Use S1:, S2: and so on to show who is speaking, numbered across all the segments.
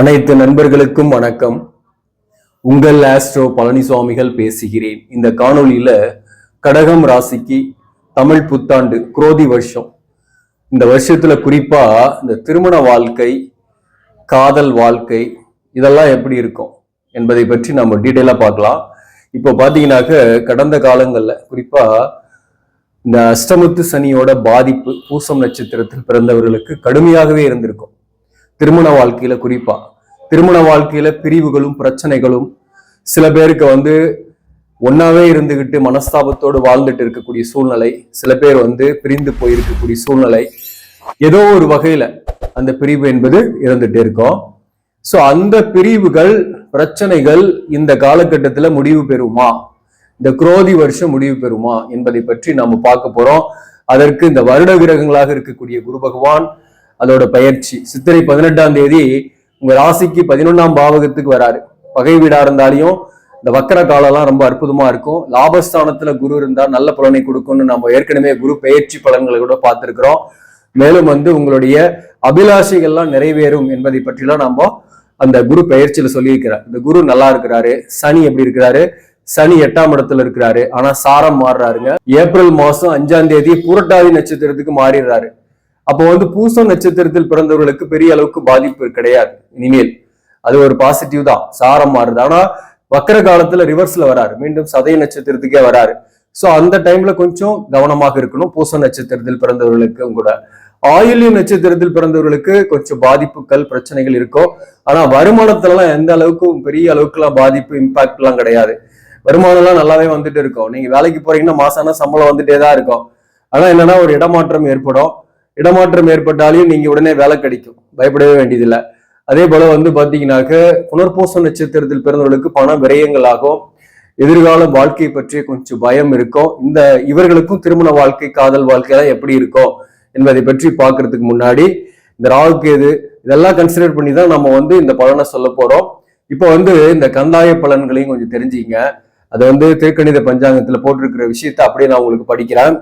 S1: அனைத்து நண்பர்களுக்கும் வணக்கம். உங்கள் ஆஸ்ட்ரோ பழனிசுவாமிகள் பேசுகிறேன். இந்த காணொளியில கடகம் ராசிக்கு தமிழ் புத்தாண்டு குரோதி வருஷம். இந்த வருஷத்துல குறிப்பா இந்த திருமண வாழ்க்கை காதல் வாழ்க்கை இதெல்லாம் எப்படி இருக்கும் என்பதை பற்றி நம்ம டீட்டெயிலாக பார்க்கலாம். இப்போ பார்த்தீங்கன்னாக்க கடந்த காலங்களில் குறிப்பா இந்த அஷ்டமத்து சனியோட பாதிப்பு பூசம் நட்சத்திரத்தில் பிறந்தவர்களுக்கு கடுமையாகவே இருந்திருக்கும். திருமண வாழ்க்கையில குறிப்பா. திருமண வாழ்க்கையில பிரிவுகளும் பிரச்சனைகளும் சில பேருக்கு வந்து ஒன்னாவே இருந்துகிட்டு மனஸ்தாபத்தோடு வாழ்ந்துட்டு இருக்கக்கூடிய சூழ்நிலை சில பேர் வந்து பிரிந்து போயிருக்கக்கூடிய சூழ்நிலை. ஏதோ ஒரு வகையில அந்த பிரிவு என்பது இருந்துட்டு இருக்கும். சோ அந்த பிரிவுகள் பிரச்சனைகள் இந்த காலகட்டத்துல முடிவு பெறுமா? இந்த குரோதி வருஷம் முடிவு பெறுமா? என்பதை பற்றி நாம பார்க்க போறோம். அதற்கு இந்த வருட கிரகங்களாக இருக்கக்கூடிய குரு பகவான் அதோட பயிற்சி. சித்திரை பதினெட்டாம் தேதி உங்க ராசிக்கு பதினொன்னாம் பாவகத்துக்கு வராரு. பகை வீடா இருந்தாலையும் இந்த வக்கர காலம்லாம் ரொம்ப அற்புதமா இருக்கும். லாபஸ்தானத்துல குரு இருந்தா நல்ல பலனை கொடுக்கும்னு நம்ம ஏற்கனவே குரு பெயர்ச்சி பலன்களை கூட பார்த்திருக்கிறோம். மேலும் வந்து உங்களுடைய அபிலாஷைகள்லாம் நிறைவேறும் என்பதை பற்றிலாம் நம்ம அந்த குரு பெயர்ச்சியில சொல்லியிருக்கிறார். இந்த குரு நல்லா இருக்கிறாரு. சனி எப்படி இருக்கிறாரு? சனி எட்டாம் இடத்துல இருக்கிறாரு. ஆனா சாரம் மாறுறாருங்க. ஏப்ரல் மாசம் அஞ்சாம் தேதி புரட்டாதி நட்சத்திரத்துக்கு மாறிடுறாரு. அப்போ வந்து பூசம் நட்சத்திரத்தில் பிறந்தவர்களுக்கு பெரிய அளவுக்கு பாதிப்பு கிடையாது. இனிமேல் அது ஒரு பாசிட்டிவ் தான். சாரம் மாறுது. ஆனா வக்கர காலத்துல ரிவர்ஸ்ல வராரு. மீண்டும் சதய நட்சத்திரத்துக்கே வராரு. சோ அந்த டைம்ல கொஞ்சம் கவனமாக இருக்கணும். பூச நட்சத்திரத்தில் பிறந்தவர்களுக்கும் கூட. ஆயுள்ய நட்சத்திரத்தில் பிறந்தவர்களுக்கு கொஞ்சம் பாதிப்புகள் பிரச்சனைகள் இருக்கும். ஆனா வருமானத்துல எல்லாம் எந்த அளவுக்கு பெரிய அளவுக்கு எல்லாம் பாதிப்பு இம்பாக்ட் எல்லாம் கிடையாது. வருமானம் எல்லாம் நல்லாவே வந்துட்டு இருக்கும். நீங்க வேலைக்கு போறீங்கன்னா மாசான சம்பளம் வந்துட்டே தான் இருக்கும். ஆனா என்னன்னா ஒரு இடமாற்றம் ஏற்படும். இடமாற்றம் ஏற்பட்டாலையும் நீங்க உடனே வேலை கிடைக்கும். பயப்படவே வேண்டியதில்லை. அதே போல வந்து பாத்தீங்கன்னாக்க புனர்பூச நட்சத்திரத்தில் பிறந்தவர்களுக்கு பண விரயங்கள் ஆகும் எதிர்கால வாழ்க்கை பற்றிய கொஞ்சம் பயம் இருக்கும். இந்த இவர்களுக்கும் திருமண வாழ்க்கை காதல் வாழ்க்கையெல்லாம் எப்படி இருக்கும் என்பதை பற்றி பார்க்கறதுக்கு முன்னாடி இந்த ராகுக்கு எது இதெல்லாம் கன்சிடர் பண்ணி தான் நம்ம வந்து இந்த பலனை சொல்ல போறோம். இப்போ வந்து இந்த கந்தாய பலன்களையும் கொஞ்சம் தெரிஞ்சுங்க அதை வந்து திருக்கணித பஞ்சாங்கத்துல போட்டிருக்கிற விஷயத்த அப்படியே நான் உங்களுக்கு படிக்கிறேன்.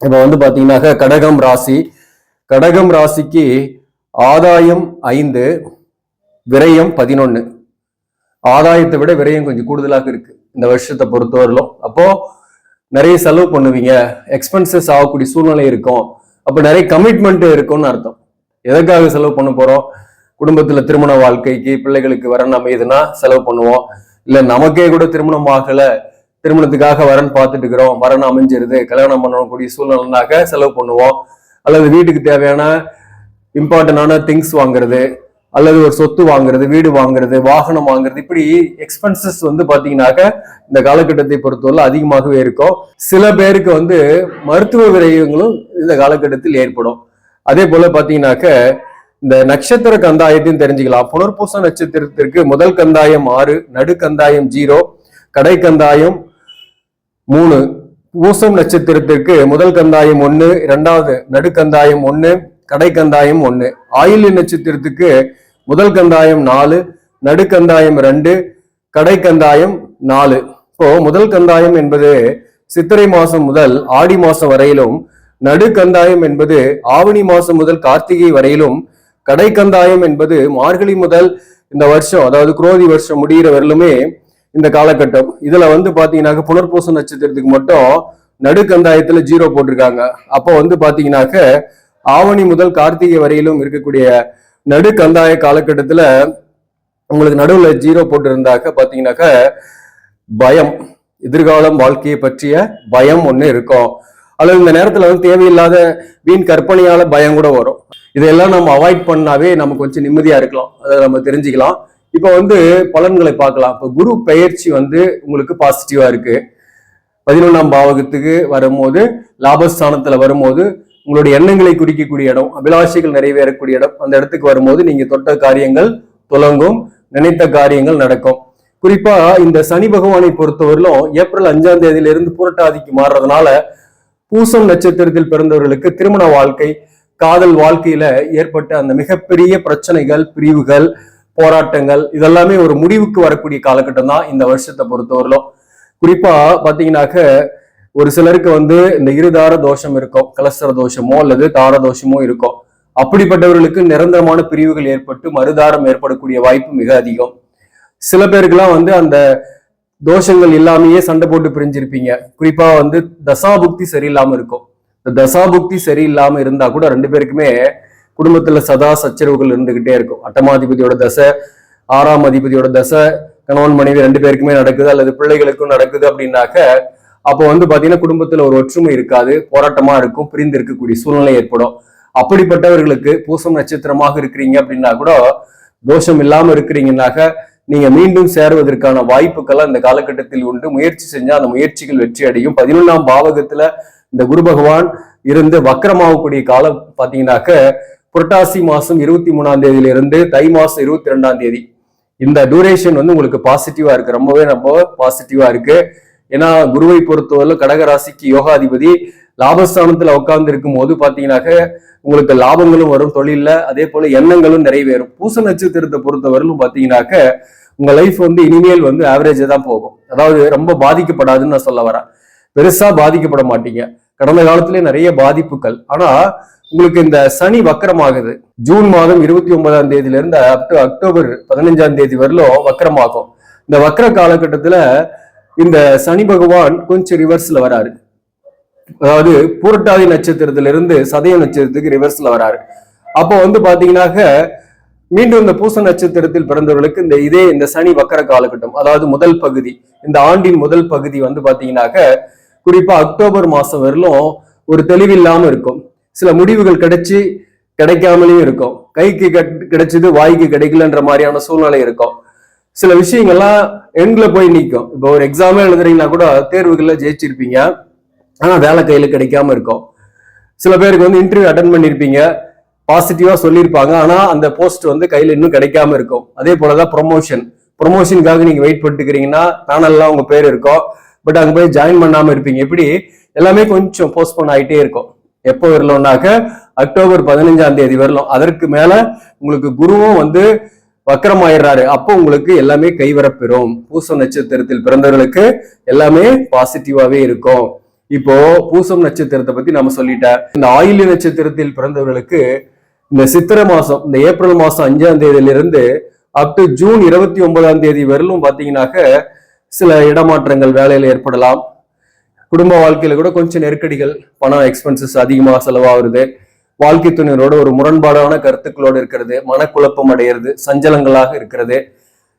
S1: இப்போ வந்து பாத்தீங்கன்னாக்க கடகம் ராசி. கடகம் ராசிக்கு ஆதாயம் ஐந்து விரயம் பதினொன்னு. ஆதாயத்தை விட விரயம் கொஞ்சம் கூடுதலாக இருக்கு. இந்த வருஷத்தை பொறுத்தவரையிலும். அப்போ நிறைய செலவு பண்ணுவீங்க. எக்ஸ்பென்சஸ் ஆகக்கூடிய சூழ்நிலை இருக்கும். அப்போ நிறைய கமிட்மெண்ட் இருக்கும்னு அர்த்தம். எதற்காக செலவு பண்ண போறோம்? குடும்பத்துல திருமண வாழ்க்கைக்கு பிள்ளைகளுக்கு வரன் அமையுதுன்னா செலவு பண்ணுவோம். இல்ல நமக்கே கூட திருமணம் ஆகல. திருமணத்துக்காக வரன் பார்த்துட்டு இருக்கிறோம். வரன் அமைஞ்சிருது. கல்யாணம் பண்ணக்கூடிய சூழ்நிலைனாக்க செலவு பண்ணுவோம். அல்லது வீட்டுக்கு தேவையான இம்பார்ட்டண்டான திங்ஸ் வாங்குறது அல்லது ஒரு சொத்து வாங்குறது வீடு வாங்குறது வாகனம் வாங்குறது இப்படி எக்ஸ்பென்சஸ் வந்து பாத்தீங்கன்னாக்க இந்த காலகட்டத்தை பொறுத்தவரை அதிகமாகவே இருக்கும். சில பேருக்கு வந்து மருத்துவ விரயங்களும் இந்த காலகட்டத்தில் ஏற்படும். அதே போல பாத்தீங்கன்னாக்க இந்த நட்சத்திர கந்தாயத்தையும் தெரிஞ்சுக்கலாம். புனர்பூச நட்சத்திரத்திற்கு முதல் கந்தாயம் ஆறு நடு கந்தாயம் ஜீரோ கடை கந்தாயம் மூணு பூசம் நட்சத்திரத்திற்கு முதல் கந்தாயம் ஒன்று இரண்டாவது நடுக்கந்தாயம் ஒன்று கடைக்கந்தாயம் ஒன்று ஆயுள்ய நட்சத்திரத்துக்கு முதல் கந்தாயம் நாலு நடுக்கந்தாயம் ரெண்டு கடைக்கந்தாயம் நாலு. இப்போ முதல் கந்தாயம் என்பது சித்திரை மாசம் முதல் ஆடி மாசம் வரையிலும் நடுக்கந்தாயம் என்பது ஆவணி மாசம் முதல் கார்த்திகை வரையிலும் கடைக்கந்தாயம் என்பது மார்கழி முதல் இந்த வருஷம் அதாவது குரோதி வருஷம் முடிகிற வரலுமே இந்த காலகட்டம். இதுல வந்து பாத்தீங்கன்னாக்க புனர்பூச நட்சத்திரத்துக்கு மட்டும் நடுக்கந்தாயத்துல ஜீரோ போட்டிருக்காங்க. அப்போ வந்து பாத்தீங்கன்னாக்க ஆவணி முதல் கார்த்திகை வரையிலும் இருக்கக்கூடிய நடுக்கந்தாய காலகட்டத்துல உங்களுக்கு நடுவுல ஜீரோ போட்டிருந்தாக்க பாத்தீங்கன்னாக்க பயம் எதிர்காலம் வாழ்க்கையை பற்றிய பயம் ஒன்று இருக்கும். அல்லது இந்த நேரத்தில் வந்து தேவையில்லாத வீண் கற்பனையால பயம் கூட வரும். இதெல்லாம் நம்ம அவாய்ட் பண்ணாவே நமக்கு கொஞ்சம் நிம்மதியா இருக்கலாம். அதை நம்ம தெரிஞ்சுக்கலாம். இப்போ வந்து பலன்களை பார்க்கலாம். இப்போ குரு பெயர்ச்சி வந்து உங்களுக்கு பாசிட்டிவா இருக்கு. பதினொன்றாம் பாவகத்துக்கு வரும்போது லாபஸ்தானத்துல வரும்போது உங்களுடைய எண்ணங்களை குறிக்கக்கூடிய இடம் அபிலாஷைகள் நிறைவேறக்கூடிய இடம் அந்த இடத்துக்கு வரும்போது நீங்க தொட்ட காரியங்கள் துலங்கும் நினைத்த காரியங்கள் நடக்கும். குறிப்பா இந்த சனி பகவானை பொறுத்தவரையிலும் ஏப்ரல் அஞ்சாம் தேதியிலிருந்து புரட்டாதிக்கு மாறுறதுனால பூசம் நட்சத்திரத்தில் பிறந்தவர்களுக்கு திருமண வாழ்க்கை காதல் வாழ்க்கையில ஏற்பட்ட அந்த மிகப்பெரிய பிரச்சனைகள் பிரிவுகள் போராட்டங்கள் இதெல்லாமே ஒரு முடிவுக்கு வரக்கூடிய காலகட்டம் தான் இந்த வருஷத்தை பொறுத்தவரையிலும். குறிப்பா பாத்தீங்கன்னாக்க ஒரு சிலருக்கு வந்து இந்த இருதார தோஷம் இருக்கும் கலஸ்தர தோஷமோ அல்லது தார தோஷமோ இருக்கும். அப்படிப்பட்டவர்களுக்கு நிரந்தரமான பிரிவுகள் ஏற்பட்டு மறுதாரம் ஏற்படக்கூடிய வாய்ப்பு மிக அதிகம். சில பேருக்குலாம் வந்து அந்த தோஷங்கள் இல்லாமையே சண்டை போட்டு பிரிஞ்சிருப்பீங்க. குறிப்பா வந்து தசாபுக்தி சரியில்லாம இருக்கும். இந்த தசாபுக்தி சரியில்லாம இருந்தா கூட ரெண்டு பேருக்குமே குடும்பத்துல சதா சச்சரவுகள் இருந்துகிட்டே இருக்கும். அட்டமாதிபதியோட தசை ஆறாம் அதிபதியோட தசை கணவன் மனைவி ரெண்டு பேருக்குமே நடக்குது அல்லது பிள்ளைகளுக்கும் நடக்குது அப்படின்னாக்க அப்போ வந்து பாத்தீங்கன்னா குடும்பத்துல ஒரு ஒற்றுமை இருக்காது போராட்டமா இருக்கும் பிரிந்து இருக்கக்கூடிய சூழ்நிலை ஏற்படும். அப்படிப்பட்டவர்களுக்கு பூசம் நட்சத்திரமாக இருக்கிறீங்க அப்படின்னா கூட தோஷம் இல்லாம இருக்கிறீங்கன்னாக்க நீங்க மீண்டும் சேருவதற்கான வாய்ப்புக்கெல்லாம் இந்த காலகட்டத்தில் உண்டு. முயற்சி செஞ்சா அந்த முயற்சிகள் வெற்றி அடையும். பதினொன்றாம் பாவகத்துல இந்த குரு பகவான் இருந்து வக்கரமாகக்கூடிய காலம் பாத்தீங்கன்னாக்க புரட்டாசி மாசம் இருபத்தி மூணாம் தேதியிலிருந்து தை மாசம் இருபத்தி ரெண்டாம் தேதி. இந்த டூரேஷன் வந்து உங்களுக்கு பாசிட்டிவா இருக்கு. ரொம்பவே ரொம்ப பாசிட்டிவா இருக்கு. ஏன்னா குருவை பொறுத்தவரை கடகராசிக்கு யோகாதிபதி லாபஸ்தானத்துல உட்கார்ந்து இருக்கும் போது பாத்தீங்கன்னாக்க உங்களுக்கு லாபங்களும் வரும் தொழில்ல அதே போல எண்ணங்களும் நிறைவேறும். பூச நட்சத்திரத்தை பொறுத்தவரையிலும் பாத்தீங்கன்னாக்க உங்க லைஃப் வந்து இனிமேல் வந்து ஆவரேஜா தான் போகும். அதாவது ரொம்ப பாதிக்கப்படாதுன்னு நான் சொல்ல வரேன். பெருசா பாதிக்கப்பட மாட்டீங்க. கடந்த காலத்திலே நிறைய பாதிப்புகள். ஆனா உங்களுக்கு இந்த சனி வக்கரமாகுது. ஜூன் மாதம் இருபத்தி ஒன்பதாம் தேதியில இருந்து அப் டு அக்டோபர் பதினஞ்சாம் தேதி வரலும் வக்கரமாகும். இந்த வக்கர காலகட்டத்துல இந்த சனி பகவான் கொஞ்சம் ரிவர்ஸ்ல வராரு. அதாவது பூரட்டாதி நட்சத்திரத்திலிருந்து சதய நட்சத்திரத்துக்கு ரிவர்ஸ்ல வராரு. அப்போ வந்து பாத்தீங்கன்னாக்க மீண்டும் இந்த பூச நட்சத்திரத்தில் பிறந்தவர்களுக்கு இந்த இதே இந்த சனி வக்கர காலகட்டம் அதாவது முதல் பகுதி இந்த ஆண்டின் முதல் பகுதி வந்து பாத்தீங்கன்னாக்க குறிப்பா அக்டோபர் மாசம் வரலும் ஒரு தெளிவில்லாம இருக்கும். சில முடிவுகள் கிடைச்சி கிடைக்காமலையும் இருக்கும். கைக்கு கிடைச்சது வாய்க்கு கிடைக்கலன்ற மாதிரியான சூழ்நிலை இருக்கும். சில விஷயங்கள்லாம் எண்களை போய் நிற்கும் இப்போ ஒரு எக்ஸாமே எழுதுறீங்கன்னா கூட தேர்வுகள்ல ஜெயிச்சிருப்பீங்க. ஆனால் வேலை கையில் கிடைக்காம இருக்கும். சில பேருக்கு வந்து இன்டர்வியூ அட்டன் பண்ணியிருப்பீங்க பாசிட்டிவாக சொல்லியிருப்பாங்க. ஆனால் அந்த போஸ்ட் வந்து கையில் இன்னும் கிடைக்காம இருக்கும். அதே போல தான் ப்ரொமோஷன் ப்ரொமோஷனுக்காக நீங்கள் வெயிட் பண்ணிட்டுக்கிறீங்கன்னா பேனல்லாம் உங்கள் பேர் இருக்கும். பட் அங்கே போய் ஜாயின் பண்ணாமல் இருப்பீங்க. இப்படி எல்லாமே கொஞ்சம் போஸ்ட்போன் ஆகிட்டே இருக்கும். எப்போ வரலோம்னாக்க அக்டோபர் பதினஞ்சாம் தேதி வரலாம். அதற்கு மேல உங்களுக்கு குருவும் வந்து வக்கரமாயிடுறாரு. அப்போ உங்களுக்கு எல்லாமே கைவரப்பெறும். பூசம் நட்சத்திரத்தில் பிறந்தவர்களுக்கு எல்லாமே பாசிட்டிவாவே இருக்கும். இப்போ பூசம் நட்சத்திரத்தை பத்தி நம்ம சொல்லிட்டேன் இந்த ஆயில்ய நட்சத்திரத்தில் பிறந்தவர்களுக்கு இந்த சித்திரை மாசம் இந்த ஏப்ரல் மாசம் அஞ்சாம் தேதியிலிருந்து அப் டு ஜூன் இருபத்தி ஒன்பதாம் தேதி வரலும் பாத்தீங்கன்னாக்க சில இடமாற்றங்கள் வேலையில ஏற்படலாம். குடும்ப வாழ்க்கையில கூட கொஞ்சம் நெருக்கடிகள் பணம் எக்ஸ்பென்சஸ் அதிகமாக செலவாகுது வாழ்க்கை துணையரோட ஒரு முரண்பாடான கருத்துக்களோடு இருக்கிறது மனக்குழப்பம் அடையிறது சஞ்சலங்களாக இருக்கிறது.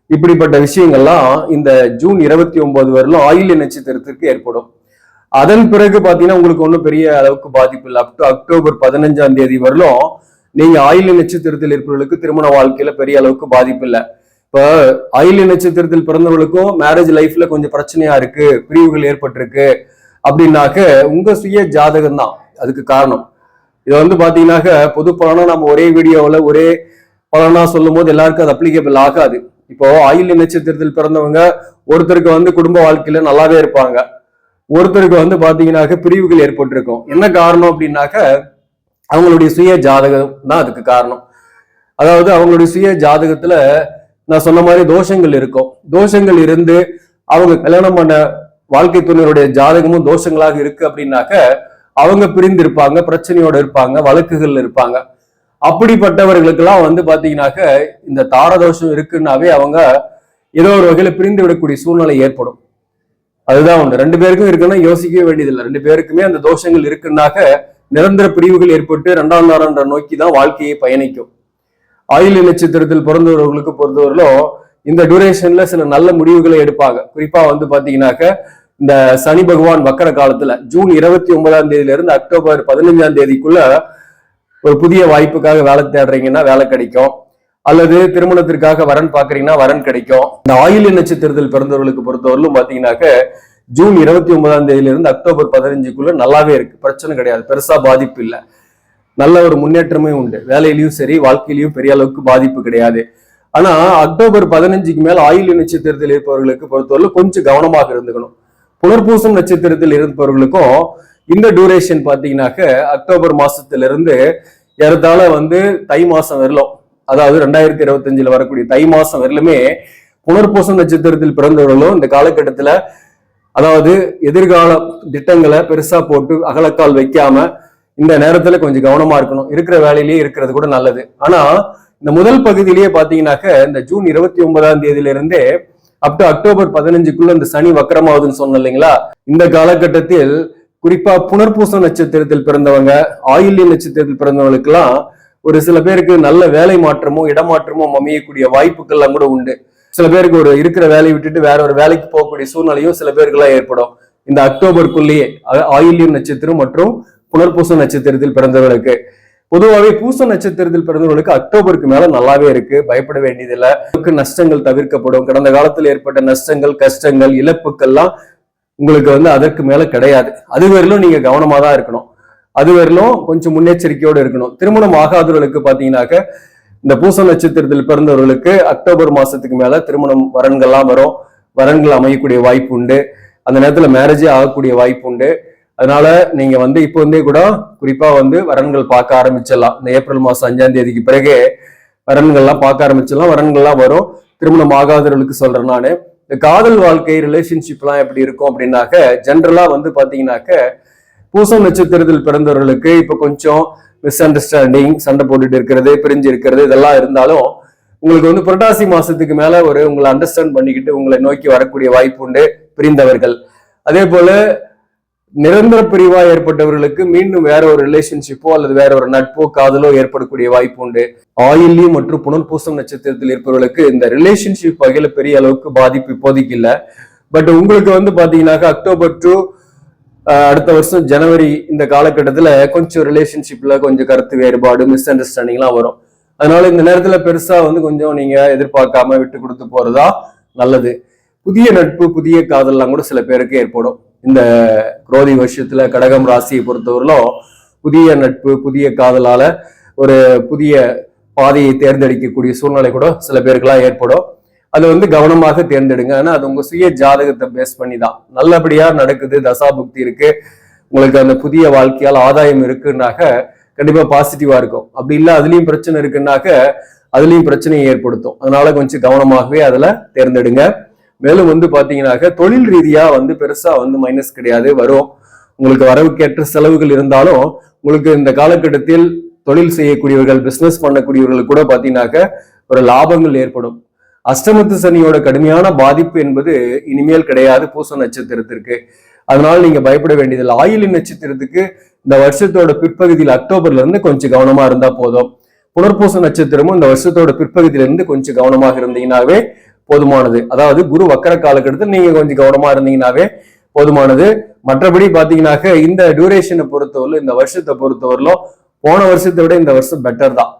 S1: இப்படிப்பட்ட விஷயங்கள்லாம் இந்த ஜூன் இருபத்தி ஒன்பது வரலும் ஆயில்ய நட்சத்திரத்திற்கு ஏற்படும். அதன் பிறகு பாத்தீங்கன்னா உங்களுக்கு ஒன்றும் பெரிய அளவுக்கு பாதிப்பு இல்லை. அப் டு அக்டோபர் பதினஞ்சாம் தேதி வரலும் நீங்க ஆயில்ய நட்சத்திரத்தில் இருப்பவர்களுக்கு திருமண வாழ்க்கையில பெரிய அளவுக்கு பாதிப்பு இல்லை. இப்போ ஆயில்ய நட்சத்திரத்தில் பிறந்தவர்களுக்கும் மேரேஜ் லைஃப்ல கொஞ்சம் பிரச்சனையா இருக்கு பிரிவுகள் ஏற்பட்டிருக்கு. அப்படின்னாக்க உங்க சுய ஜாதகம் தான் அதுக்கு காரணம். இது வந்து பாத்தீங்கன்னாக்க பொது பலனா நம்ம ஒரே வீடியோவில் ஒரே பலனா சொல்லும் போது எல்லாருக்கும் அது அப்ளிகேபிள் ஆகாது. இப்போ ஆயுள் நட்சத்திரத்தில் பிறந்தவங்க ஒருத்தருக்கு வந்து குடும்ப வாழ்க்கையில நல்லாவே இருப்பாங்க. ஒருத்தருக்கு வந்து பாத்தீங்கன்னாக்க பிரிவுகள் ஏற்பட்டிருக்கும். என்ன காரணம் அப்படின்னாக்க அவங்களுடைய சுய ஜாதகம் தான் அதுக்கு காரணம். அதாவது அவங்களுடைய சுய ஜாதகத்துல நான் சொன்ன மாதிரி தோஷங்கள் இருக்கும். தோஷங்கள் இருந்து அவங்க கல்யாணம் பண்ண வாழ்க்கை துணையுடைய ஜாதகமும் தோஷங்களாக இருக்கு அப்படின்னாக்க அவங்க பிரிந்து இருப்பாங்க பிரச்சனையோட இருப்பாங்க வழக்குகள் இருப்பாங்க. அப்படிப்பட்டவர்களுக்கெல்லாம் வந்து பாத்தீங்கன்னாக்க இந்த தாரதோஷம் இருக்குன்னாவே அவங்க ஏதோ ஒரு வகையில பிரிந்து விடக்கூடிய சூழ்நிலை ஏற்படும். அதுதான் ஒண்ணு ரெண்டு பேருக்கும் இருக்குன்னா யோசிக்கவே வேண்டியதில்லை. ரெண்டு பேருக்குமே அந்த தோஷங்கள் இருக்குன்னாக்க நிரந்தர பிரிவுகள் ஏற்பட்டு இரண்டாம் தாரன்ற நோக்கி தான் வாழ்க்கையை பயணிக்கும். ஆயுள் நட்சத்திரத்தில் பிறந்தவர்களுக்கு பொறுத்தவரையிலும் இந்த டூரேஷன்ல சில நல்ல முடிவுகளை எடுப்பாங்க. குறிப்பா வந்து பாத்தீங்கன்னாக்க இந்த சனி பகவான் வக்கர காலத்துல ஜூன் இருபத்தி ஒன்பதாம் தேதியில இருந்து அக்டோபர் பதினஞ்சாம் தேதிக்குள்ள ஒரு புதிய வாய்ப்புக்காக வேலை தேடுறீங்கன்னா வேலை கிடைக்கும். அல்லது திருமணத்திற்காக வரன் பாக்குறீங்கன்னா வரன் கிடைக்கும். இந்த ஆயுள் நட்சத்திரத்தில் பிறந்தவர்களுக்கு பொறுத்தவரையிலும் பாத்தீங்கன்னாக்க ஜூன் இருபத்தி ஒன்பதாம் தேதியிலிருந்து அக்டோபர் பதினஞ்சுக்குள்ள நல்லாவே இருக்கு. பிரச்சனை கிடையாது. பெருசா பாதிப்பு இல்லை. நல்ல ஒரு முன்னேற்றமே உண்டு. வேலையிலயும் சரி வாழ்க்கையிலயும் பெரிய அளவுக்கு பாதிப்பு கிடையாது. ஆனா அக்டோபர் பதினஞ்சுக்கு மேல ஆயுள் நட்சத்திரத்தில் இருப்பவர்களுக்கு பொறுத்தவரை கொஞ்சம் கவனமாக இருந்துக்கணும். புனர்பூசம் நட்சத்திரத்தில் இருப்பவர்களுக்கும் இந்த டூரேஷன் பார்த்தீங்கன்னாக்க அக்டோபர் மாசத்துல இருந்து ஏறத்தாழ வந்து தை மாசம் வரலும். அதாவது ரெண்டாயிரத்தி இருபத்தஞ்சுல வரக்கூடிய தை மாசம் வரலுமே புனர்பூசம் நட்சத்திரத்தில் பிறந்தவர்களும் இந்த காலகட்டத்துல அதாவது எதிர்கால திட்டங்களை பெருசா போட்டு அகலக்கால் வைக்காம இந்த நேரத்துல கொஞ்சம் கவனமா இருக்கணும். இருக்கிற வேலையிலேயே இருக்கிறது கூட நல்லது. ஆனா இந்த முதல் பகுதியிலேயே பாத்தீங்கன்னாக்க இந்த ஜூன் இருபத்தி ஒன்பதாம் தேதியிலிருந்தே அப் டு அக்டோபர் பதினஞ்சுக்குள்ள இந்த சனி வக்கரமாகுதுன்னு சொன்னோம் இல்லைங்களா? இந்த காலகட்டத்தில் குறிப்பா புனர்பூச நட்சத்திரத்தில் பிறந்தவங்க ஆயுள்ய நட்சத்திரத்தில் பிறந்தவங்களுக்கெல்லாம் ஒரு சில பேருக்கு நல்ல வேலை மாற்றமோ இடமாற்றமோ அமையக்கூடிய வாய்ப்புகள்லாம் கூட உண்டு. சில பேருக்கு ஒரு இருக்கிற வேலையை விட்டுட்டு வேற ஒரு வேலைக்கு போகக்கூடிய சூழ்நிலையும் சில பேருக்குலாம் ஏற்படும். இந்த அக்டோபருக்குள்ளேயே ஆயுள்யம் நட்சத்திரம் மற்றும் புனர்பூச நட்சத்திரத்தில் பிறந்தவர்களுக்கு. பொதுவாகவே பூச நட்சத்திரத்தில் பிறந்தவர்களுக்கு அக்டோபருக்கு மேல நல்லாவே இருக்கு. பயப்பட வேண்டியதில்லை. நஷ்டங்கள் தவிர்க்கப்படும். கடந்த காலத்தில் ஏற்பட்ட நஷ்டங்கள் கஷ்டங்கள் இழப்புக்கள்லாம் உங்களுக்கு வந்து அதற்கு மேல கிடையாது. அது வரையிலும் நீங்க கவனமா தான் இருக்கணும். அது வரையிலும் கொஞ்சம் முன்னெச்சரிக்கையோடு இருக்கணும். திருமணம் ஆகாதவர்களுக்கு பாத்தீங்கன்னாக்க இந்த பூச நட்சத்திரத்தில் பிறந்தவர்களுக்கு அக்டோபர் மாசத்துக்கு மேல திருமணம் வரன்கள்லாம் வரும். வரன்கள் அமையக்கூடிய வாய்ப்பு உண்டு. அந்த நேரத்துல மேரேஜே ஆகக்கூடிய வாய்ப்பு உண்டு. அதனால நீங்க வந்து இப்போ இருந்தே கூட குறிப்பா வந்து வரன்கள் பார்க்க ஆரம்பிச்சிடலாம். இந்த ஏப்ரல் மாசம் அஞ்சாம் தேதிக்கு பிறகு வரன்கள்லாம் பார்க்க ஆரம்பிச்சிடலாம். வரன்கள்லாம் வரும். திருமணம் ஆகாதவர்களுக்கு சொல்றேன் நான். இந்த காதல் வாழ்க்கை ரிலேஷன்ஷிப்லாம் எப்படி இருக்கும் அப்படின்னாக்க ஜென்ரலா வந்து பாத்தீங்கன்னாக்க பூசம் நட்சத்திரத்தில் பிறந்தவர்களுக்கு இப்ப கொஞ்சம் மிஸ் அண்டர்ஸ்டாண்டிங் சண்டை போட்டுட்டு இருக்கிறது பிரிஞ்சு இருக்கிறது இதெல்லாம் இருந்தாலும் உங்களுக்கு வந்து புரட்டாசி மாசத்துக்கு மேல ஒரு உங்களை அண்டர்ஸ்டாண்ட் பண்ணிக்கிட்டு உங்களை நோக்கி வரக்கூடிய வாய்ப்பு உண்டு பிரிந்தவர்கள். அதே போல நிரந்தர பிரிவா ஏற்பட்டவர்களுக்கு மீண்டும் வேற ஒரு ரிலேஷன்ஷிப்போ அல்லது வேற ஒரு நட்போ காதலோ ஏற்படக்கூடிய வாய்ப்பு உண்டு. ஆயில்லி மற்றும் புனர்பூசம் நட்சத்திரத்தில் இருப்பவர்களுக்கு இந்த ரிலேஷன்ஷிப் வகையில பெரிய அளவுக்கு பாதிப்பு இப்போதைக்கு இல்லை. பட் உங்களுக்கு வந்து பாத்தீங்கன்னாக்கா அக்டோபர் டு அடுத்த வருஷம் ஜனவரி இந்த காலகட்டத்துல கொஞ்சம் ரிலேஷன்ஷிப்ல கொஞ்சம் கருத்து வேறுபாடு மிஸ் அண்டர்ஸ்டாண்டிங்லாம் வரும். அதனால இந்த நேரத்துல பெருசா வந்து கொஞ்சம் நீங்க எதிர்பார்க்காம விட்டு கொடுத்து போறதா நல்லது. புதிய நட்பு புதிய காதல்லாம் கூட சில பேருக்கு ஏற்படும். இந்த குரோதி வருஷத்துல கடகம் ராசியை பொறுத்தவரையிலும் புதிய நட்பு புதிய காதலால ஒரு புதிய பாதையை தேர்ந்தெடுக்கக்கூடிய சூழ்நிலை கூட சில பேருக்கெல்லாம் ஏற்படும். அது வந்து கவனமாக தேர்ந்தெடுங்க. ஆனால் அது உங்க சுய ஜாதகத்தை பேஸ் பண்ணி தான் நல்லபடியா நடக்குது தசாபுக்தி இருக்கு. உங்களுக்கு அந்த புதிய வாழ்க்கையால் ஆதாயம் இருக்குன்னாக்க கண்டிப்பா பாசிட்டிவா இருக்கும். அப்படி இல்லை அதுலயும் பிரச்சனை இருக்குன்னாக்க அதுலயும் பிரச்சனையை ஏற்படுத்தும். அதனால கொஞ்சம் கவனமாகவே அதுல தேர்ந்தெடுங்க. மேலும் வந்து பாத்தீங்கன்னாக்க தொழில் ரீதியா வந்து பெருசா வந்து மைனஸ் கிடையாது. வரும். உங்களுக்கு வரவுக்கேற்ற செலவுகள் இருந்தாலும் உங்களுக்கு இந்த காலகட்டத்தில் தொழில் செய்யக்கூடியவர்கள் பிசினஸ் பண்ணக்கூடியவர்கள் கூட பாத்தீங்கன்னாக்க ஒரு லாபங்கள் ஏற்படும். அஷ்டமத்து சனியோட கடுமையான பாதிப்பு என்பது இனிமேல் கிடையாது. பூச நட்சத்திரத்திற்கு. அதனால நீங்க பயப்பட வேண்டியதில்லை. ஆயிலி நட்சத்திரத்துக்கு இந்த வருஷத்தோட பிற்பகுதியில் அக்டோபர்ல இருந்து கொஞ்சம் கவனமா இருந்தா போதும். புனர்பூச நட்சத்திரமும் இந்த வருஷத்தோட பிற்பகுதியில இருந்து கொஞ்சம் கவனமாக இருந்தீங்கன்னாவே போதுமானது. அதாவது குரு வக்கர காலகட்டத்தில் நீங்க கொஞ்சம் கவனமா இருந்தீங்கன்னாவே போதுமானது. மற்றபடி பாத்தீங்கன்னாக்க இந்த டியூரேஷனை பொறுத்தவரையிலும் இந்த வருஷத்தை பொறுத்தவரையிலும் போன வருஷத்தை விட இந்த வருஷம் பெட்டர் தான்.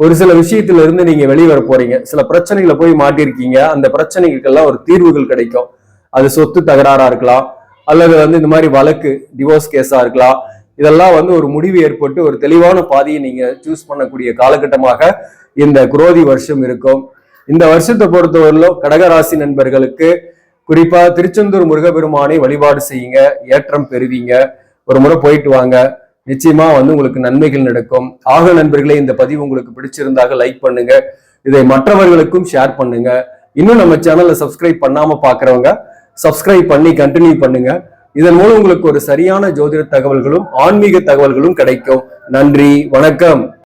S1: ஒரு சில விஷயத்துல இருந்து நீங்க வெளியே வர போறீங்க. சில பிரச்சனைகளை போய் மாட்டிருக்கீங்க அந்த பிரச்சனைகளுக்கெல்லாம் ஒரு தீர்வுகள் கிடைக்கும். அது சொத்து தகராறா இருக்கலாம். அல்லது வந்து இந்த மாதிரி வழக்கு டிவோர்ஸ் கேஸா இருக்கலாம். இதெல்லாம் வந்து ஒரு முடிவு ஏற்பட்டு ஒரு தெளிவான பாதையை நீங்க சூஸ் பண்ணக்கூடிய காலகட்டமாக இந்த குரோதி வருஷம் இருக்கும். இந்த வருஷத்தை பொறுத்தவரையிலும் கடகராசி நண்பர்களுக்கு குறிப்பா திருச்செந்தூர் முருகபெருமானை வழிபாடு செய்யுங்க ஏற்றம் பெறுவீங்க. ஒரு முறை போயிட்டு வாங்க. நிச்சயமா வந்து உங்களுக்கு நன்மைகள் நடக்கும். ஆக நண்பர்களே இந்த பதிவு உங்களுக்கு பிடிச்சிருந்தாக லைக் பண்ணுங்க. இதை மற்றவர்களுக்கும் ஷேர் பண்ணுங்க. இன்னும் நம்ம சேனலை சப்ஸ்கிரைப் பண்ணாம பாக்குறவங்க சப்ஸ்கிரைப் பண்ணி கண்டினியூ பண்ணுங்க. இதன் மூலம் உங்களுக்கு ஒரு சரியான ஜோதிட தகவல்களும் ஆன்மீக தகவல்களும் கிடைக்கும். நன்றி வணக்கம்.